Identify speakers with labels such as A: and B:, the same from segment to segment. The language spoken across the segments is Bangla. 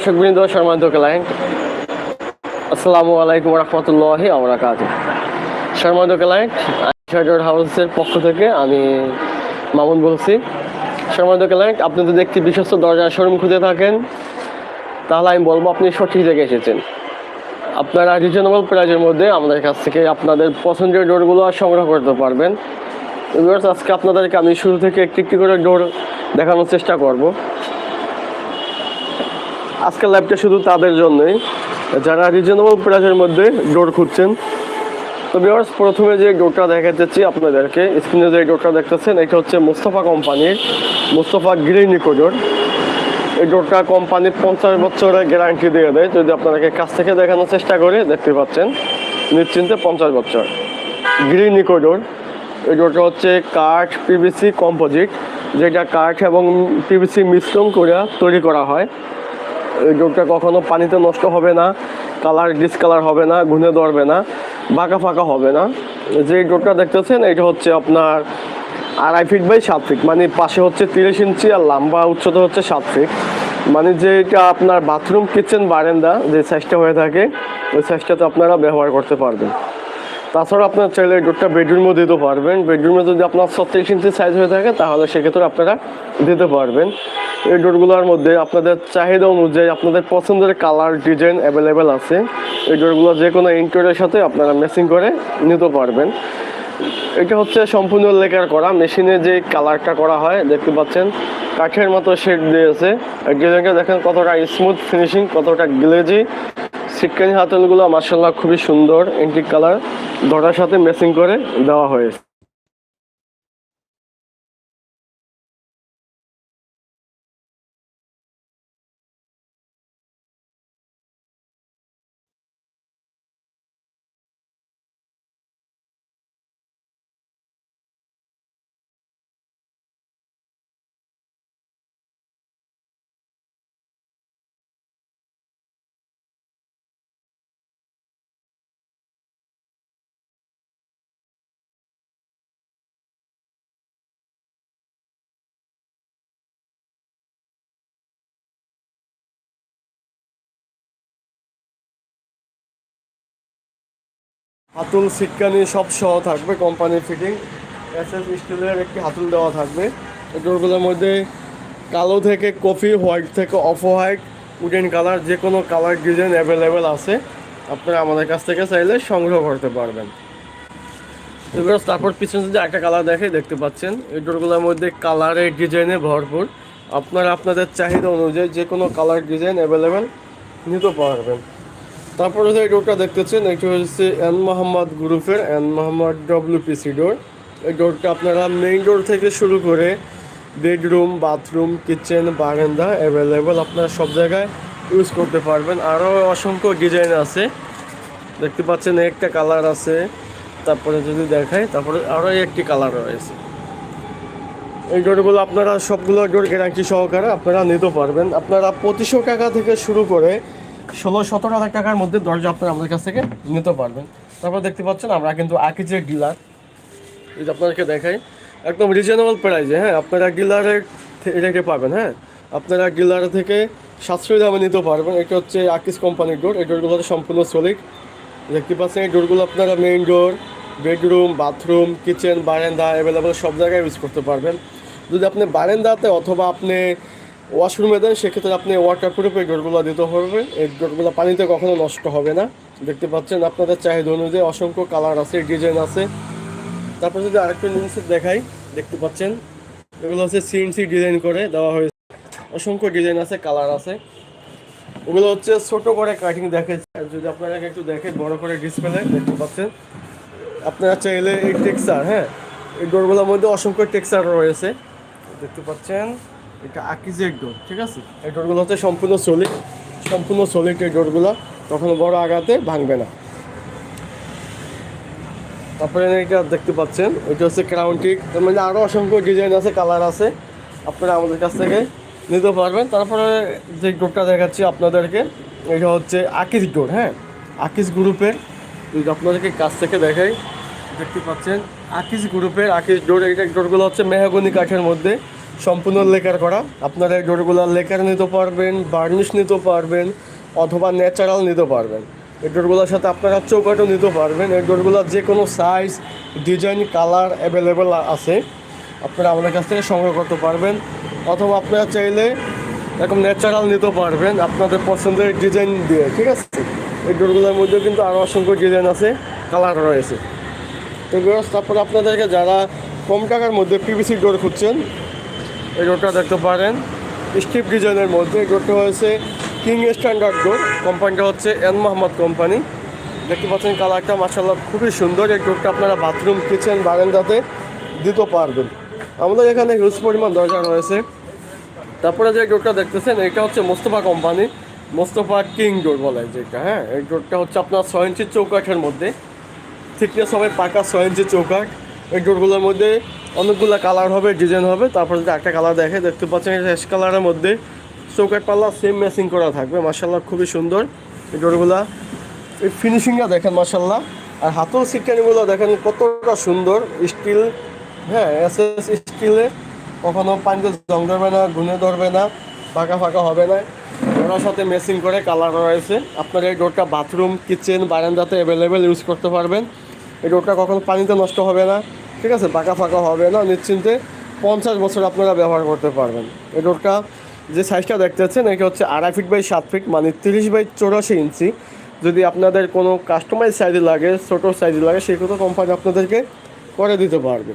A: দর্শকবৃন্দ সম্মানিত ক্লায়েন্ট, আসসালামু আলাইকুম রহমতুল্লাহি আমরাকাত সম্মানিত ক্লায়েন্ট শার্টার হাউসের পক্ষ থেকে আমি মামুন বলছি। সম্মানিত ক্লায়েন্ট, আপনি যদি একটি বিশ্বস্ত দরজার শোরুম খুঁজে থাকেন, তাহলে আমি বলব আপনি সঠিক জায়গায় এসেছেন। আপনারা রিজনেবল প্রাইজের মধ্যে আমাদের কাছ থেকে আপনাদের পছন্দের ডোরগুলো সংগ্রহ করতে পারবেন। আজকে আপনাদেরকে আমি শুরু থেকে একটি একটি করে ডোর দেখানোর চেষ্টা করব। আজকের লাইভটা শুধু তাদের জন্যই। যারা রিজনেবল প্রাইসের মধ্যে ডোর খুঁজছেন। তো ভিউয়ার্স প্রথমে যে ডোরটা দেখাচ্ছি আপনাদেরকে স্ক্রিনে যে ডোরটা দেখতেছেন, এটা হচ্ছে মুস্তফা কোম্পানির মুস্তফা গ্রিনিকো ডোর এই ডোরটা কোম্পানি পঞ্চাশ বছরের গ্যারান্টি দিয়ে দেয়। যদি আপনাদেরকে কাছ থেকে দেখানোর চেষ্টা করে, দেখতে পাচ্ছেন, নিশ্চিন্তে পঞ্চাশ বছর। গ্রিনিকো ডোর এই ডোরটা হচ্ছে কাঠ পিভিসি কম্পোজিট যেটা কাঠ এবং পিভিসি মিশ্রণ করে তৈরি করা হয়। ডোরটা কখনো পানিতে নষ্ট হবে না, কালার ডিসকালার হবে না ঘুনে ধরবে না, বাঁকা ফাঁকা হবে না। যে ডোরটা দেখতেছেন, এটা হচ্ছে আপনার আড়াই ফিট বাই সাত ফিট মানে পাশে হচ্ছে তিরিশ ইঞ্চি আর লম্বা উচ্চতা হচ্ছে সাত ফিট মানে যেটা আপনার বাথরুম কিচেন বারেন্দা, যে সাইজটা হয়ে থাকে, ওই সাইজটাতে আপনারা ব্যবহার করতে পারবেন। তাছাড়া আপনার চাইলে ডোরটা বেডরুমও দিতে পারবেন। বেডরুমে যদি আপনার ছত্রিশ ইঞ্চি সাইজ হয়ে থাকে, তাহলে সেক্ষেত্রে আপনারা দিতে পারবেন। এই ডোরগুলোর মধ্যে আপনাদের চাহিদা অনুযায়ী আপনাদের পছন্দের কালার, ডিজাইন অ্যাভেলেবেল আছে। এই ডোরগুলো যে কোনো ইন্টারের সাথে আপনারা ম্যাচিং করে নিতে পারবেন। এটা হচ্ছে সম্পূর্ণ লেকার করা। মেশিনে যে কালারটা করা হয়, দেখতে পাচ্ছেন, কাঠের মতো শেড দিয়েছে ডিজাইনটা দেখেন কতটা স্মুথ ফিনিশিং কতটা গ্লেজি সিটকানি হাতলগুলো মার্শাল্লাহ খুবই সুন্দর এন্টিক কালার ধরার সাথে ম্যাচিং করে দেওয়া হয়েছে। হাতুল সিটকানি সব সহ থাকবে কোম্পানির ফিটিং এস এস স্টিলের একটি হাতুল দেওয়া থাকবে। ডোরগুলোর মধ্যে কালো থেকে কফি, হোয়াইট থেকে অফ হোয়াইট উডেন কালার যে কোনো কালার ডিজাইন অ্যাভেলেবেল আছে। আপনারা আমাদের কাছ থেকে চাইলে সংগ্রহ করতে পারবেন। তারপর পিছনে যদি একটা কালার দেখে দেখতে পাচ্ছেন, এই ডোরগুলোর মধ্যে কালারের ডিজাইনে ভরপুর। আপনারা আপনাদের চাহিদা অনুযায়ী যে কোনো কালার ডিজাইন অ্যাভেলেবেল নিতে পারবেন। তারপরে এই ডোরটা দেখতেছেন, এটা হচ্ছে এন মোহাম্মদ গ্রুপের এন মোহাম্মদ ডব্লিউপিসি ডোর এই ডোরটা আপনারা মেইন ডোর থেকে শুরু করে বেডরুম বাথরুম কিচেন বারান্দা অ্যাভেলেবেল আপনারা সব জায়গায় ইউজ করতে পারবেন। আরও অসংখ্য ডিজাইন আছে। দেখতে পাচ্ছেন একটা কালার আছে। তারপরে যদি দেখাই, তারপরে আরও একটি কালার রয়েছে। এই ডোরগুলো আপনারা সবগুলো ডোর গ্যারান্টি সহকারে আপনারা নিতে পারবেন। আপনারা পঁচিশশো টাকা থেকে শুরু করে ষোলো, সতেরো হাজার টাকার মধ্যে দরজা আপনারা আমাদের কাছ থেকে নিতে পারবেন। তারপর দেখতে পাচ্ছেন, আমরা কিন্তু আকিজের ডিলার। এই যে আপনাদেরকে দেখাই, একদম রিজনেবল প্রাইসে হ্যাঁ আপনারা ডিলারে রেটে পাবেন হ্যাঁ। আপনারা ডিলার থেকে সাশ্রয়ী দামে নিতে পারবেন। এটা হচ্ছে আকিজ কোম্পানির ডোর এই ডোরগুলো সম্পূর্ণ সলিড। দেখতে পাচ্ছেন, এই ডোরগুলো আপনারা main door bedroom bathroom kitchen বারান্দা অ্যাভেলেবেল সব জায়গায় ইউজ করতে পারবেন। যদি আপনি বারান্দাতে অথবা আপনি ওয়াশরুমে দেন সেক্ষেত্রে আপনি ওয়াটার প্রুফ এই ডোরগুলো দিতে পারবেন এই ডোরগুলো পানিতে কখনো নষ্ট হবে না। দেখতে পাচ্ছেন আপনাদের চাহিদা অনুযায়ী অসংখ্য কালার আছে ডিজাইন আছে। তারপর যদি আরেকটা জিনিস দেখাই, দেখতে পাচ্ছেন, এগুলো হচ্ছে সিএনসি ডিজাইন করে দেওয়া হয়েছে। অসংখ্য ডিজাইন আছে কালার আছে। ওগুলো হচ্ছে ছোট করে কাটিং দেখে যদি আপনারা একটু দেখেন, বড় করে ডিসপ্লে দেখতে পাচ্ছেন। আপনারা চাইলে এই টেক্সার হ্যাঁ? এই ডোরগুলোর মধ্যে অসংখ্য টেক্সার রয়েছে। দেখতে পাচ্ছেন এটা আকিজের ডোর ঠিক আছে? এই ডোরগুলো হচ্ছে সম্পূর্ণ সলিড সম্পূর্ণ সলিড এই ডোরগুলো তখন বড় আঘাতে ভাঙবে না। তারপরে এটা দেখতে পাচ্ছেন, এটা হচ্ছে ক্রাউনটিক তার মধ্যে আরও অসংখ্য ডিজাইন আছে কালার আছে। আপনারা আমাদের কাছ থেকে নিতে পারবেন। তারপরে যে ডোরটা দেখাচ্ছি আপনাদেরকে, এটা হচ্ছে আকিজ ডোর হ্যাঁ? আকিজ গ্রুপের, যদি আপনাদেরকে কাছ থেকে দেখাই, দেখতে পাচ্ছেন, আকিজ গ্রুপের আকিজ ডোর এইটা ডোরগুলো হচ্ছে মেহাগনি কাঠের মধ্যে। সম্পূর্ণ লেকার করা। আপনারা এই ডোরগুলো লেকার নিতে পারবেন, বার্নিশ নিতে পারবেন, অথবা ন্যাচারাল নিতে পারবেন। এই ডোরগুলোর সাথে আপনারা চৌকাটও নিতে পারবেন। এই ডোরগুলোর যে কোনো সাইজ, ডিজাইন, কালার অ্যাভেলেবেল আছে। আপনারা আমাদের কাছ থেকে সংগ্রহ করতে পারবেন। অথবা আপনারা চাইলে এরকম ন্যাচারাল নিতে পারবেন আপনাদের পছন্দের ডিজাইন দিয়ে, ঠিক আছে? এই ডোরগুলোর মধ্যে কিন্তু আরও অসংখ্য ডিজাইন আছে, কালার রয়েছে। তো তারপরে আপনাদেরকে যারা কম টাকার মধ্যে পিভিসি ডোর খুঁজছেন এই ডোরটা দেখতে পারেন। স্টিপ ডিজাইনের মধ্যে এই ডোরটা হয়েছে কিং স্ট্যান্ডার্ড ডোর কোম্পানিটা হচ্ছে এন মোহাম্মদ কোম্পানি। দেখতে পাচ্ছেন কালারটা মাসাল্লাহ খুবই সুন্দর। এই ডোরটা আপনারা বাথরুম, কিচেন, বারান্দাতে দিতে পারবেন। আমাদের এখানে হিউজ পরিমাণ দরকার রয়েছে তারপরে যে ডোরটা দেখতেছেন, এটা হচ্ছে Mostafa company. Mostafa king door বলে যেটা হ্যাঁ? এই ডোরটা হচ্ছে আপনার ছয় ইঞ্চি চৌকাঠের মধ্যে। থিকনেস হবে পাকা ছয় ইঞ্চি চৌকাঠ। এই মধ্যে অনেকগুলো কালার হবে, ডিজাইন হবে। তারপর যদি একটা কালার দেখে, দেখতে পাচ্ছেন রেশ কালারের মধ্যে চৌকাঠ পাল্লা সেম ম্যাচিং করা থাকবে। মার্শাল্লাহ খুবই সুন্দর এই ডোরগুলা। এই ফিনিশিংটা দেখেন মার্শাল্লাহ আর হাতল সিটকানিগুলো দেখেন কতটা সুন্দর স্টিল হ্যাঁ এস এস স্টিলে কখনো পানিতে জং ধরবে না, গুনে ধরবে না, ফাঁকা ফাঁকা হবে না। ওনার সাথে মেসিং করে কালার রয়েছে। আপনার এই ডোরটা বাথরুম কিচেন বারান্দাতে অ্যাভেলেবেল ইউজ করতে পারবেন। এই ডোরটা কখনো পানিতে নষ্ট হবে না। ঠিক আছে ফাঁকা ফাঁকা হবে না, নিশ্চিন্তে পঞ্চাশ বছর আপনারা ব্যবহার করতে পারবেন। এই ডোরটা যে সাইজটা দেখতে পাচ্ছেন, এটা হচ্ছে আড়াই ফিট বাই সাত ফিট মানে তিরিশ বাই চৌরাশি ইঞ্চি। যদি আপনাদের কোনো কাস্টমাইজ সাইজ লাগে, ছোটো সাইজ লাগে কথা কোম্পানি আপনাদেরকে করে দিতে পারবে।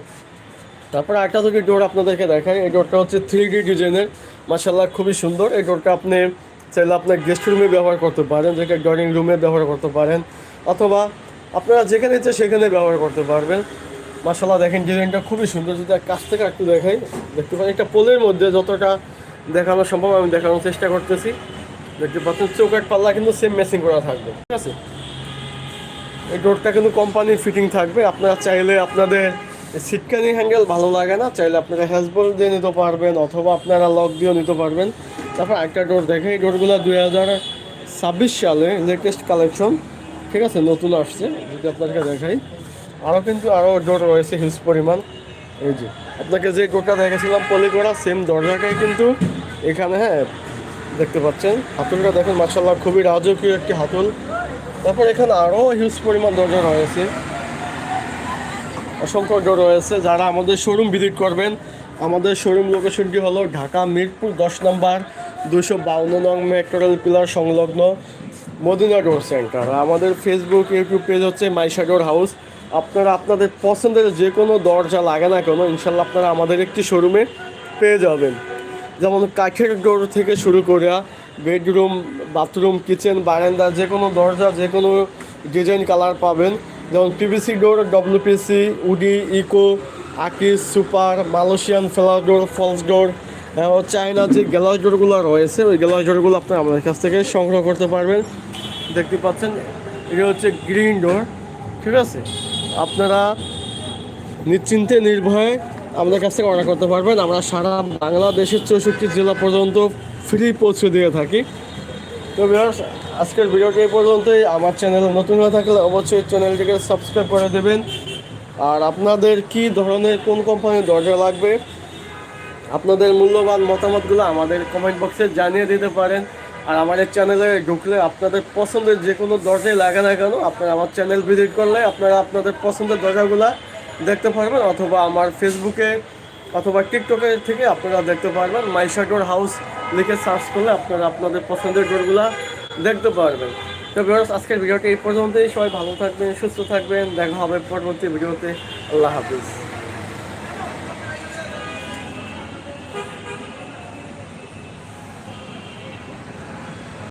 A: তারপরে একটা যদি ডোর আপনাদেরকে দেখাই, এই ডোরটা হচ্ছে থ্রি ডি ডিজাইনের। মাসাল্লাহ খুবই সুন্দর। এই ডোরটা আপনি চাইলে আপনার গেস্ট রুমে ব্যবহার করতে পারেন যেটা ড্রয়িং রুমে ব্যবহার করতে পারেন, অথবা আপনারা যেখানে ইচ্ছে সেখানে ব্যবহার করতে পারবেন। মাসাল্লাহ দেখেন ডিজাইনটা খুবই সুন্দর। যদি কাছ থেকে একটু দেখাই, দেখতে পারেন একটা পোলের মধ্যে যতটা দেখানো সম্ভব আমি দেখানোর চেষ্টা করতেছি। দেখতে পাচ্ছেন চৌকাট পাল্লা কিন্তু সেম ম্যাচিং করা থাকবে, ঠিক আছে? এই ডোরটা কিন্তু কোম্পানির ফিটিং থাকবে। আপনারা চাইলে আপনাদের সিটকানি হ্যান্ডেল ভালো লাগে না, চাইলে আপনারা হ্যাজবল দিয়ে নিতে পারবেন অথবা আপনারা লক দিয়েও নিতে পারবেন। তারপর একটা ডোর দেখে এই ডোরগুলো দুই হাজার ছাব্বিশ সালে লেটেস্ট কালেকশন ঠিক আছে? নতুন আসছে, যদি আপনাদেরকে দেখাই। আরও কিন্তু আরও ডোর রয়েছে হিউজ পরিমাণ। এই যে, আপনাকে যে ডোরটা দেখেছিলাম পলি করা সেম দরজাটাই কিন্তু এখানে হ্যাঁ দেখতে পাচ্ছেন। হাতুলটা দেখেন মার্শাল্লাহ খুবই রাজকীয় একটি হাতুল তারপর এখানে আরও হিউজ পরিমাণ দরজা রয়েছে। অসংখ্য ডোর রয়েছে, যারা আমাদের শোরুম ভিজিট করবেন, আমাদের শোরুম লোকেশনটি হলো ঢাকা মিরপুর দশ নম্বর দুশো বাউন্ন নং মেট্রোরেল পিলার সংলগ্ন মদিনা ডোর সেন্টার আমাদের ফেসবুক ইউটিউব পেজ হচ্ছে মাইশা ডোর হাউস আপনারা আপনাদের পছন্দের যে কোনো দরজা লাগে না কেন, ইনশাল্লাহ আপনারা আমাদের একটি শোরুমে পেয়ে যাবেন। যেমন কাঠের ডোর থেকে শুরু করে বেডরুম, বাথরুম, কিচেন, বারান্দা, যে কোনো দরজা, যে কোনো ডিজাইন কালার পাবেন। যেমন PVC door, WPC, woody, eco, আকিস, super, Malaysian flower door, false door China যে গ্যালাস ডোরগুলো রয়েছে, ওই গ্যালাস ডোরগুলো আপনি আমাদের কাছ থেকে সংগ্রহ করতে পারবেন। দেখতে পাচ্ছেন, এটা হচ্ছে গ্রিন ডোর, ঠিক আছে? আপনারা নিশ্চিন্তে, নির্ভয়ে আমাদের কাছ থেকে অর্ডার করতে পারবেন। আমরা সারা বাংলাদেশের চৌষট্টি জেলা পর্যন্ত ফ্রি পৌঁছে দিয়ে থাকি। তো আজকের ভিডিওটি এই পর্যন্তই। আমার চ্যানেল নতুন হয়ে থাকলে অবশ্যই চ্যানেলটিকে সাবস্ক্রাইব করে দেবেন। আর আপনাদের কি ধরনের, কোন কোম্পানির দরজা লাগবে? আপনাদের মূল্যবান মতামতগুলো আমাদের কমেন্ট বক্সে জানিয়ে দিতে পারেন। আর আমাদের চ্যানেলে ঢুকলে আপনাদের পছন্দের যে কোনো দরজাই লাগে না কেন, আপনারা আমার চ্যানেল ভিজিট করলে আপনারা আপনাদের পছন্দের দরজাগুলো দেখতে পারবেন, অথবা আমার ফেসবুকে অথবা টিকটকে থেকে আপনারা দেখতে পারবেন। মাইশা ডোর হাউস লিখে সার্চ করলে আপনারা আপনাদের পছন্দের ডোরগুলো দেখতে পারবেন। তো ভিউয়ার্স, আজকের ভিডিওটি এই পর্যন্তই। সবাই ভালো থাকবেন, সুস্থ থাকবেন। দেখা হবে পরবর্তী ভিডিওতে। আল্লাহ হাফিজ।